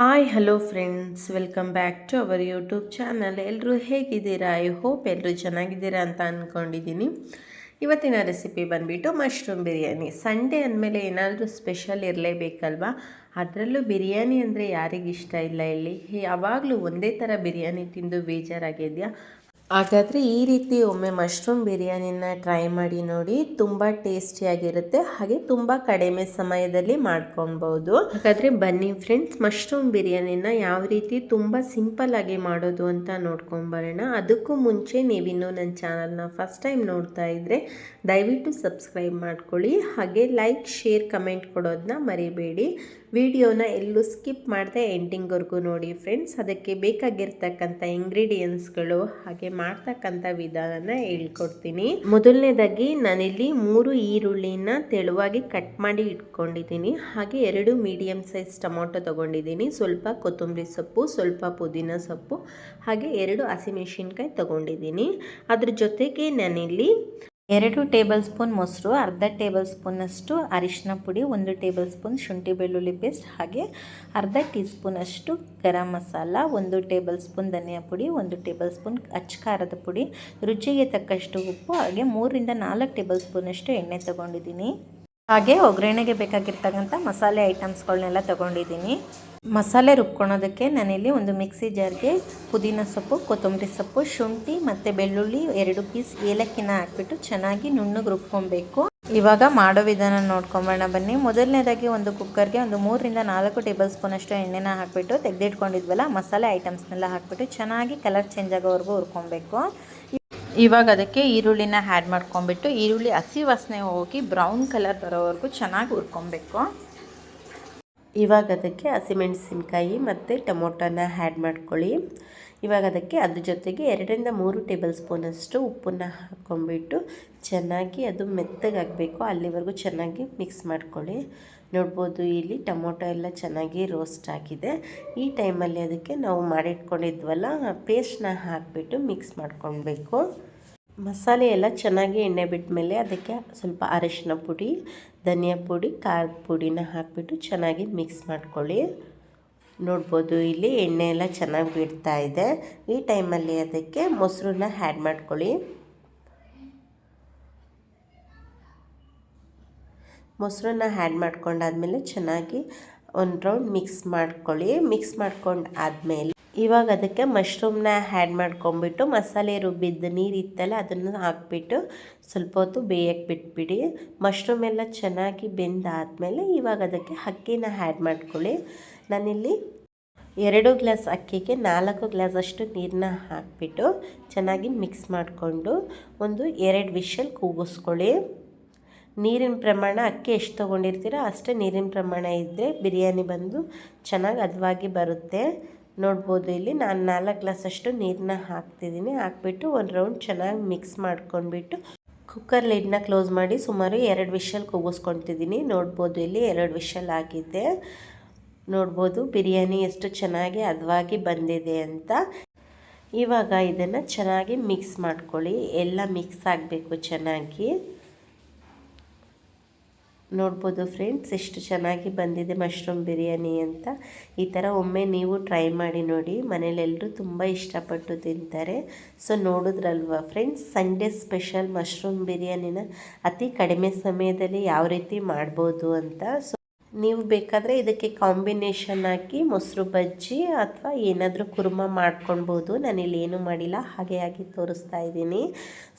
Hi hello friends welcome back to our YouTube channel ಎಲ್ಲರೂ ಹೇಗಿದ್ದೀರಾ? I hope ಎಲ್ಲರೂ ಚೆನ್ನಾಗಿದ್ದೀರಾ ಅಂತ ಅಂದ್ಕೊಂಡಿದ್ದೀನಿ ಇವತ್ತಿನ ರೆಸಿಪಿ ಬಂದುಬಿಟ್ಟು ಮಶ್ರೂಮ್ ಬಿರಿಯಾನಿ. ಸಂಡೇ ಅಂದಮೇಲೆ ಏನಾದರೂ ಸ್ಪೆಷಲ್ ಇರಲೇಬೇಕಲ್ವಾ? ಅದರಲ್ಲೂ ಬಿರಿಯಾನಿ ಅಂದರೆ ಯಾರಿಗಿಷ್ಟ ಇಲ್ಲ ಇಲ್ಲಿ ಯಾವಾಗಲೂ ಒಂದೇ ಥರ ಬಿರಿಯಾನಿ ತಿಂದು ಬೇಜಾರಾಗಿದೆಯಾ ಹಾಗಾದರೆ ಈ ರೀತಿ ಒಮ್ಮೆ ಮಶ್ರೂಮ್ ಬಿರಿಯಾನಿನ ಟ್ರೈ ಮಾಡಿ ನೋಡಿ, ತುಂಬ ಟೇಸ್ಟಿಯಾಗಿರುತ್ತೆ ಹಾಗೆ ತುಂಬ ಕಡಿಮೆ ಸಮಯದಲ್ಲಿ ಮಾಡ್ಕೊಬೋದು ಹಾಗಾದರೆ ಬನ್ನಿ ಫ್ರೆಂಡ್ಸ್ ಮಶ್ರೂಮ್ ಬಿರಿಯಾನಿನ ಯಾವ ರೀತಿ ತುಂಬ ಸಿಂಪಲ್ ಆಗಿ ಮಾಡೋದು ಅಂತ ನೋಡ್ಕೊಂಬರೋಣ ಅದಕ್ಕೂ ಮುಂಚೆ ನೀವಿನ್ನೂ ನನ್ನ ಚಾನಲ್ನ ಫಸ್ಟ್ ಟೈಮ್ ನೋಡ್ತಾ ಇದ್ದರೆ ದಯವಿಟ್ಟು ಸಬ್ಸ್ಕ್ರೈಬ್ ಮಾಡ್ಕೊಳ್ಳಿ. ಹಾಗೆ ಲೈಕ್ ಶೇರ್ ಕಮೆಂಟ್ ಕೊಡೋದನ್ನ ಮರಿಬೇಡಿ. ವಿಡಿಯೋನ ಎಲ್ಲೂ ಸ್ಕಿಪ್ ಮಾಡದೆ ಎಂಡಿಂಗ್ವರೆಗೂ ನೋಡಿ ಫ್ರೆಂಡ್ಸ್. ಅದಕ್ಕೆ ಬೇಕಾಗಿರ್ತಕ್ಕಂಥ ಇಂಗ್ರೀಡಿಯೆಂಟ್ಸ್ಗಳು ಹಾಗೆ ಮಾಡ್ತಕ್ಕಂಥ ವಿಧಾನನ ಹೇಳ್ಕೊಡ್ತೀನಿ. ಮೊದಲನೇದಾಗಿ ನಾನಿಲ್ಲಿ ಮೂರು ಈರುಳ್ಳಿನ ತೆಳುವಾಗಿ ಕಟ್ ಮಾಡಿ ಇಟ್ಕೊಂಡಿದ್ದೀನಿ. ಹಾಗೆ ಎರಡು ಮೀಡಿಯಮ್ ಸೈಜ್ ಟೊಮೊಟೊ ತೊಗೊಂಡಿದ್ದೀನಿ. ಸ್ವಲ್ಪ ಕೊತ್ತಂಬರಿ ಸೊಪ್ಪು, ಸ್ವಲ್ಪ ಪುದೀನ ಸೊಪ್ಪು, ಹಾಗೆ ಎರಡು ಹಸಿಮೆಣಸಿನ್ಕಾಯಿ ತೊಗೊಂಡಿದ್ದೀನಿ. ಅದ್ರ ಜೊತೆಗೆ ನಾನಿಲ್ಲಿ ಎರಡು ಟೇಬಲ್ ಸ್ಪೂನ್ ಮೊಸರು, ಅರ್ಧ ಟೇಬಲ್ ಸ್ಪೂನಷ್ಟು ಅರಿಶಿನ ಪುಡಿ, ಒಂದು ಟೇಬಲ್ ಸ್ಪೂನ್ ಶುಂಠಿ ಬೆಳ್ಳುಳ್ಳಿ ಪೇಸ್ಟ್, ಹಾಗೆ ಅರ್ಧ ಟೀ ಸ್ಪೂನಷ್ಟು ಗರಂ ಮಸಾಲ, ಒಂದು ಟೇಬಲ್ ಸ್ಪೂನ್ ಧನಿಯಾ ಪುಡಿ, ಒಂದು ಟೇಬಲ್ ಸ್ಪೂನ್ ಅಚ್ಚಕಾರದ ಪುಡಿ, ರುಚಿಗೆ ತಕ್ಕಷ್ಟು ಉಪ್ಪು, ಹಾಗೆ ಮೂರಿಂದ ನಾಲ್ಕು ಟೇಬಲ್ ಸ್ಪೂನಷ್ಟು ಎಣ್ಣೆ ತೊಗೊಂಡಿದ್ದೀನಿ. ಹಾಗೆ ಒಗ್ಗರಣೆಗೆ ಬೇಕಾಗಿರ್ತಕ್ಕಂಥ ಮಸಾಲೆ ಐಟಮ್ಸ್ಗಳನ್ನೆಲ್ಲ ತೊಗೊಂಡಿದ್ದೀನಿ. ಮಸಾಲೆ ರುಬ್ಕೊಳೋದಕ್ಕೆ ನಾನಿಲ್ಲಿ ಒಂದು ಮಿಕ್ಸಿ ಜಾರ್ಗೆ ಪುದೀನ ಸೊಪ್ಪು, ಕೊತ್ತಂಬರಿ ಸೊಪ್ಪು, ಶುಂಠಿ ಮತ್ತು ಬೆಳ್ಳುಳ್ಳಿ ಎರಡು ಪೀಸ್ ಏಲಕ್ಕಿನ ಹಾಕ್ಬಿಟ್ಟು ಚೆನ್ನಾಗಿ ನುಣ್ಣಗೆ ರುಬ್ಕೊಬೇಕು. ಇವಾಗ ಮಾಡೋ ವಿಧಾನ ನೋಡ್ಕೊಂಬೋಣ ಬನ್ನಿ. ಮೊದಲನೇದಾಗಿ ಒಂದು ಕುಕ್ಕರ್ಗೆ ಒಂದು ಮೂರರಿಂದ ನಾಲ್ಕು ಟೇಬಲ್ ಸ್ಪೂನಷ್ಟು ಎಣ್ಣೆನ ಹಾಕಿಬಿಟ್ಟು ತೆಗೆದಿಟ್ಕೊಂಡಿದ್ವಲ್ಲ, ಮಸಾಲೆ ಐಟಮ್ಸ್ನೆಲ್ಲ ಹಾಕಿಬಿಟ್ಟು ಚೆನ್ನಾಗಿ ಕಲರ್ ಚೇಂಜ್ ಆಗೋವರೆಗೂ ಹುರ್ಕೊಬೇಕು. ಇವಾಗ ಅದಕ್ಕೆ ಈರುಳ್ಳಿನ ಆ್ಯಡ್ ಮಾಡ್ಕೊಂಬಿಟ್ಟು ಈರುಳ್ಳಿ ಹಸಿ ವಾಸನೆ ಹೋಗಿ ಬ್ರೌನ್ ಕಲರ್ ಬರೋವರೆಗೂ ಚೆನ್ನಾಗಿ ಹುರ್ಕೊಬೇಕು. ಇವಾಗ ಅದಕ್ಕೆ ಹಸಿಮೆಣಸಿನ್ಕಾಯಿ ಮತ್ತು ಟೊಮೊಟೊನ ಆ್ಯಡ್ ಮಾಡ್ಕೊಳ್ಳಿ. ಇವಾಗ ಅದಕ್ಕೆ ಅದ್ರ ಜೊತೆಗೆ ಎರಡರಿಂದ ಮೂರು ಟೇಬಲ್ ಸ್ಪೂನಷ್ಟು ಉಪ್ಪನ್ನು ಹಾಕ್ಕೊಂಡ್ಬಿಟ್ಟು ಚೆನ್ನಾಗಿ ಅದು ಮೆತ್ತಗಾಗಬೇಕು ಅಲ್ಲಿವರೆಗೂ ಚೆನ್ನಾಗಿ ಮಿಕ್ಸ್ ಮಾಡ್ಕೊಳ್ಳಿ. ನೋಡ್ಬೋದು ಇಲ್ಲಿ ಟೊಮೊಟೊ ಎಲ್ಲ ಚೆನ್ನಾಗಿ ರೋಸ್ಟ್ ಆಗಿದೆ. ಈ ಟೈಮಲ್ಲಿ ಅದಕ್ಕೆ ನಾವು ಮಾಡಿಟ್ಕೊಂಡಿದ್ವಲ್ಲ ಪೇಸ್ಟ್ನ ಹಾಕಿಬಿಟ್ಟು ಮಿಕ್ಸ್ ಮಾಡ್ಕೊಳ್ಬೇಕು. ಮಸಾಲೆ ಎಲ್ಲ ಚೆನ್ನಾಗಿ ಎಣ್ಣೆ ಬಿಟ್ಟ ಮೇಲೆ ಅದಕ್ಕೆ ಸ್ವಲ್ಪ ಅರಿಶಿನ ಪುಡಿ, ಧನಿಯಾ ಪುಡಿ, ಖಾರದ ಪುಡಿನ ಹಾಕಿಬಿಟ್ಟು ಚೆನ್ನಾಗಿ ಮಿಕ್ಸ್ ಮಾಡ್ಕೊಳ್ಳಿ. ನೋಡ್ಬೋದು ಇಲ್ಲಿ ಎಣ್ಣೆ ಎಲ್ಲ ಚೆನ್ನಾಗಿ ಬಿಡ್ತಾ ಇದೆ. ಈ ಟೈಮಲ್ಲಿ ಅದಕ್ಕೆ ಮೊಸರನ್ನ ಹ್ಯಾಡ್ ಮಾಡ್ಕೊಳ್ಳಿ. ಮೊಸರನ್ನ ಹ್ಯಾಡ್ ಮಾಡ್ಕೊಂಡಾದ್ಮೇಲೆ ಚೆನ್ನಾಗಿ ಒಂದು ರೌಂಡ್ ಮಿಕ್ಸ್ ಮಾಡ್ಕೊಳ್ಳಿ. ಮಿಕ್ಸ್ ಮಾಡ್ಕೊಂಡು ಆದಮೇಲೆ ಇವಾಗ ಅದಕ್ಕೆ ಮಶ್ರೂಮ್ನ ಆ್ಯಡ್ ಮಾಡ್ಕೊಂಬಿಟ್ಟು ಮಸಾಲೆ ರುಬ್ಬಿದ್ದು ನೀರಿತ್ತಲ್ಲ ಅದನ್ನು ಹಾಕ್ಬಿಟ್ಟು ಸ್ವಲ್ಪ ಹೊತ್ತು ಬೇಯಕ್ಕೆ ಬಿಟ್ಬಿಡಿ. ಮಶ್ರೂಮ್ ಎಲ್ಲ ಚೆನ್ನಾಗಿ ಬೆಂದಾದಮೇಲೆ ಇವಾಗ ಅದಕ್ಕೆ ಅಕ್ಕಿನ ಆ್ಯಡ್ ಮಾಡ್ಕೊಳ್ಳಿ. ನಾನಿಲ್ಲಿ ಎರಡು ಗ್ಲಾಸ್ ಅಕ್ಕಿಗೆ ನಾಲ್ಕು ಗ್ಲಾಸಷ್ಟು ನೀರನ್ನ ಹಾಕಿಬಿಟ್ಟು ಚೆನ್ನಾಗಿ ಮಿಕ್ಸ್ ಮಾಡಿಕೊಂಡು ಒಂದು ಎರಡು ವಿಷಲ್ ಕೂಗಿಸ್ಕೊಳ್ಳಿ. ನೀರಿನ ಪ್ರಮಾಣ ಅಕ್ಕಿ ಎಷ್ಟು ತೊಗೊಂಡಿರ್ತೀರೋ ಅಷ್ಟೇ ನೀರಿನ ಪ್ರಮಾಣ ಇದ್ದರೆ ಬಿರಿಯಾನಿ ಬಂದು ಚೆನ್ನಾಗಿ ಹದವಾಗಿ ಬರುತ್ತೆ. ನೋಡ್ಬೋದು ಇಲ್ಲಿ. ನಾನು ನಾಲ್ಕು ಗ್ಲಾಸಷ್ಟು ನೀರನ್ನ ಹಾಕ್ತಿದ್ದೀನಿ ಹಾಕ್ಬಿಟ್ಟು ಒಂದು ರೌಂಡ್ ಚೆನ್ನಾಗಿ ಮಿಕ್ಸ್ ಮಾಡ್ಕೊಂಡ್ಬಿಟ್ಟು ಕುಕ್ಕರ್ ಲಿಡ್ನ ಕ್ಲೋಸ್ ಮಾಡಿ ಸುಮಾರು ಎರಡು ವಿಷಲ್ ಕೂಗಿಸ್ಕೊತಿದ್ದೀನಿ ನೋಡ್ಬೋದು ಇಲ್ಲಿ ಎರಡು ವಿಷಲ್ ಆಗಿದೆ. ನೋಡ್ಬೋದು ಬಿರಿಯಾನಿ ಎಷ್ಟು ಚೆನ್ನಾಗಿ ಹದವಾಗಿ ಬಂದಿದೆ ಅಂತ. ಇವಾಗ ಇದನ್ನು ಚೆನ್ನಾಗಿ ಮಿಕ್ಸ್ ಮಾಡ್ಕೊಳ್ಳಿ. ಎಲ್ಲ ಮಿಕ್ಸ್ ಆಗಬೇಕು ಚೆನ್ನಾಗಿ. ನೋಡ್ಬೋದು ಫ್ರೆಂಡ್ಸ್, ಎಷ್ಟು ಚೆನ್ನಾಗಿ ಬಂದಿದೆ ಮಶ್ರೂಮ್ ಬಿರಿಯಾನಿ ಅಂತ. ಈ ಥರ ಒಮ್ಮೆ ನೀವು ಟ್ರೈ ಮಾಡಿ ನೋಡಿ. ಮನೇಲೆಲ್ಲರೂ ತುಂಬ ಇಷ್ಟಪಟ್ಟು ತಿಂತಾರೆ. ಸೊ, ನೋಡಿದ್ರಲ್ವ ಫ್ರೆಂಡ್ಸ್, ಸಂಡೇ ಸ್ಪೆಷಲ್ ಮಶ್ರೂಮ್ ಬಿರಿಯಾನಿನ ಅತಿ ಕಡಿಮೆ ಸಮಯದಲ್ಲಿ ಯಾವ ರೀತಿ ಮಾಡ್ಬೋದು ಅಂತ. ಸೊ ನೀವು ಬೇಕಾದರೆ ಇದಕ್ಕೆ ಕಾಂಬಿನೇಷನ್ ಹಾಕಿ ಮೊಸರು ಬಜ್ಜಿ ಅಥವಾ ಏನಾದರೂ ಕುರ್ಮ ಮಾಡ್ಕೊಳ್ಬೋದು. ನಾನಿಲ್ಲಿ ಏನೂ ಮಾಡಿಲ್ಲ, ಹಾಗೆ ಆಗಿ ತೋರಿಸ್ತಾ ಇದ್ದೀನಿ.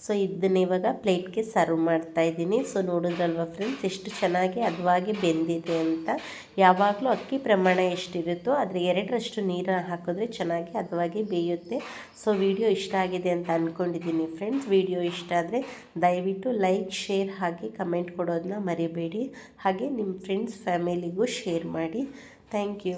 ಸೊ ಇದನ್ನ ಇವಾಗ ಪ್ಲೇಟ್ಗೆ ಸರ್ವ್ ಮಾಡ್ತಾ ಇದ್ದೀನಿ. ಸೊ ನೋಡಿದ್ರಲ್ವ ಫ್ರೆಂಡ್ಸ್ ಎಷ್ಟು ಚೆನ್ನಾಗಿ ಹದವಾಗಿ ಬೆಂದಿದೆ ಅಂತ. ಯಾವಾಗಲೂ ಅಕ್ಕಿ ಪ್ರಮಾಣ ಎಷ್ಟಿರುತ್ತೋ ಆದರೆ ಎರಡರಷ್ಟು ನೀರು ಹಾಕಿದ್ರೆ ಚೆನ್ನಾಗಿ ಹದವಾಗಿ ಬೇಯುತ್ತೆ. ಸೊ ವಿಡಿಯೋ ಇಷ್ಟ ಆಗಿದೆ ಅಂತ ಅಂದ್ಕೊಂಡಿದ್ದೀನಿ ಫ್ರೆಂಡ್ಸ್ ವಿಡಿಯೋ ಇಷ್ಟ ಆದರೆ ದಯವಿಟ್ಟು ಲೈಕ್ ಶೇರ್ ಹಾಗೆ ಕಮೆಂಟ್ ಕೊಡೋದನ್ನ ಮರಿಬೇಡಿ. ಹಾಗೆ ನಿಮ್ಮ ಫ್ರೆಂಡ್ಸ್ ಫ್ಯಾಮಿಲಿಗೂ ಶೇರ್ ಮಾಡಿ. Thank you.